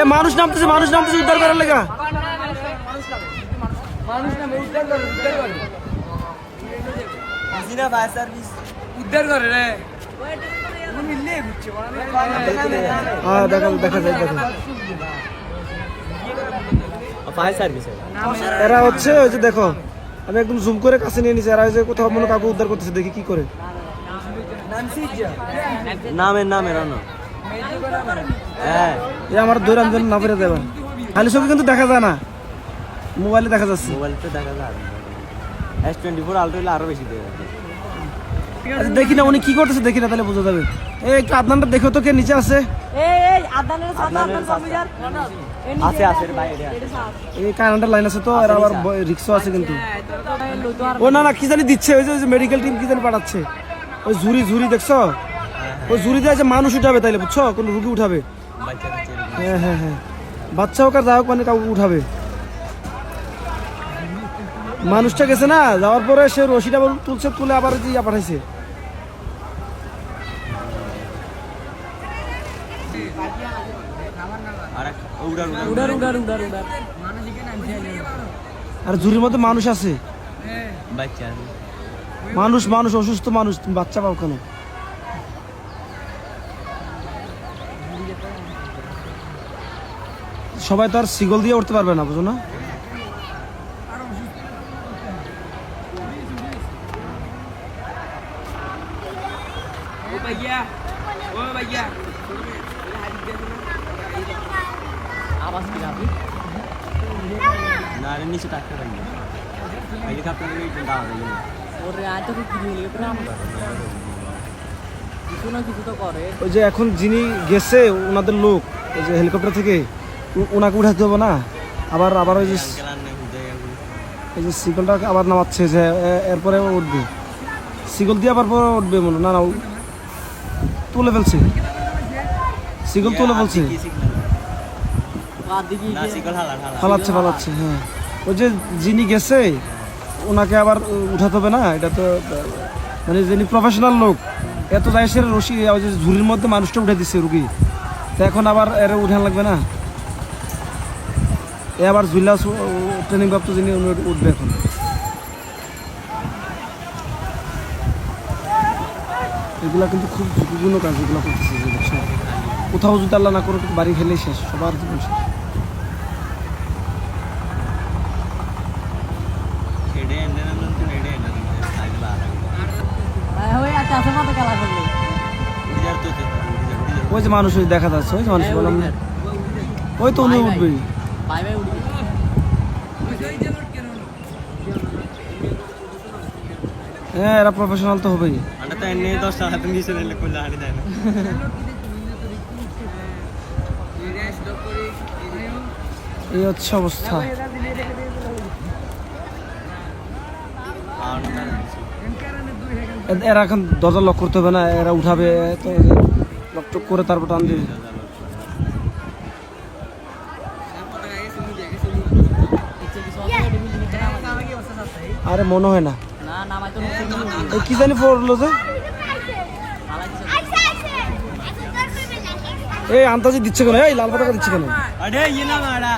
এ মানুষ নামতেছে মানুষ নামতেছে উদ্ধার করার লেগা। উদ্ধার করে উদ্ধার করে জিনা ফায়ার সার্ভিস উদ্ধার করে রে। হ্যাঁ দেখা দেখা যায় দেখা এরা। হচ্ছে ওই যে দেখো আমি একদম জুম করে কাছে নিয়ে নিছি এরা ওই যে কোথাও মনে কাউকে উদ্ধার করতেছে দেখি কি করে। নামের নামের অন্য। হ্যাঁ এ আমার আমি যেন না বেরো দেবেন খালি চোখে কিন্তু দেখা যায় না। মোবাইলে দেখা যাচ্ছে। মোবাইলে তো দেখা যায়। এস টোয়েন্টি ফোর হলে আরও বেশি দেবে আচ্ছা, দেখি না উনি কি করতেছে দেখি না তাহলে বোঝা যাবে। এই একটু আদনানটা দেখো তো কে নিচে আছে। এই লাইন আছে তো আবার রিক্সা আছে কিন্তু। হ্যাঁ, ও না না কি জানি দিচ্ছে ওই যে ওই যে মেডিকেল টিম কি জানি পাঠাচ্ছে। ওই ঝুরি ঝুরি দেখছ? ওই দিয়ে যে মানুষ উঠাবে তাইলে বুঝছ? কোনো রুগী উঠাবে। হ্যাঁ হ্যাঁ হ্যাঁ। বাচ্চা হোক আর যা হোক মানে কাউকে উঠাবে। মানুষটা গেছে না যাওয়ার পরে সে রশিটা তুলছে তুলে আবার ইয়া পাঠাইছে। আর ঝুরির মধ্যে মানুষ আছে। মানুষ মানুষ অসুস্থ মানুষ বাচ্চা পাও কেন? সবাই তো আর সিগল দিয়ে উঠতে পারবে না বুঝো না? নিচে ওই যে এখন যিনি গেছে ওনাদের লোক ওই যে হেলিকপ্টার থেকে ওনাকে উঠাতে হবে না? আবার আবার ওই যে এই যে সিগলটা আবার নামাচ্ছে যে এরপরে উঠবে। সিগল দিয়ে আবার পরে উঠবে মনে না না তুলে ফেলছে। সিগল তুলে ফেলছে। ফালাচ্ছে ফালাচ্ছে হ্যাঁ। ওই যে যিনি গেছে ওনাকে আবার উঠাতে হবে না? এটা তো মানে যিনি প্রফেশনাল লোক এত যায় সে রশি ওই যে ঝুড়ির মধ্যে মানুষটা উঠে দিচ্ছে রুগী। তো এখন আবার এর উঠান লাগবে না? এ আবার ঝুলা ট্রেনিং প্রাপ্ত যিনি উনি উঠবে এখন। এগুলা কিন্তু খুব ঝুঁকিপূর্ণ কাজ এগুলো করতেছে যে দেখছ কোথাও যদি আল্লাহ না করে বাড়ি খেলেই শেষ সবার জীবন শেষ। ওই আচ্ছা ওই যে মানুষ দেখা যাচ্ছে ওই যে মানুষ বললাম। ওই তো উনি উঠবেই। বাই বাই উড়ি হ্যাঁ এরা প্রফেশনাল তো হবেই। আন্ডা তো এনে 10 টাকা তুমি দিছ রে কোলা হাড়ি দেয় না। এই হচ্ছে অবস্থা। এরা এখন দরজা লক করতে হবে না এরা উঠাবে তো লক টক করে তারপর টান দিবে। আরে মনে হয় না কি জানি পড়ল যে এই আন্তাজি দিচ্ছে কেন এই লাল পতাকা দিচ্ছে কেন আরে ইয়ে না মারা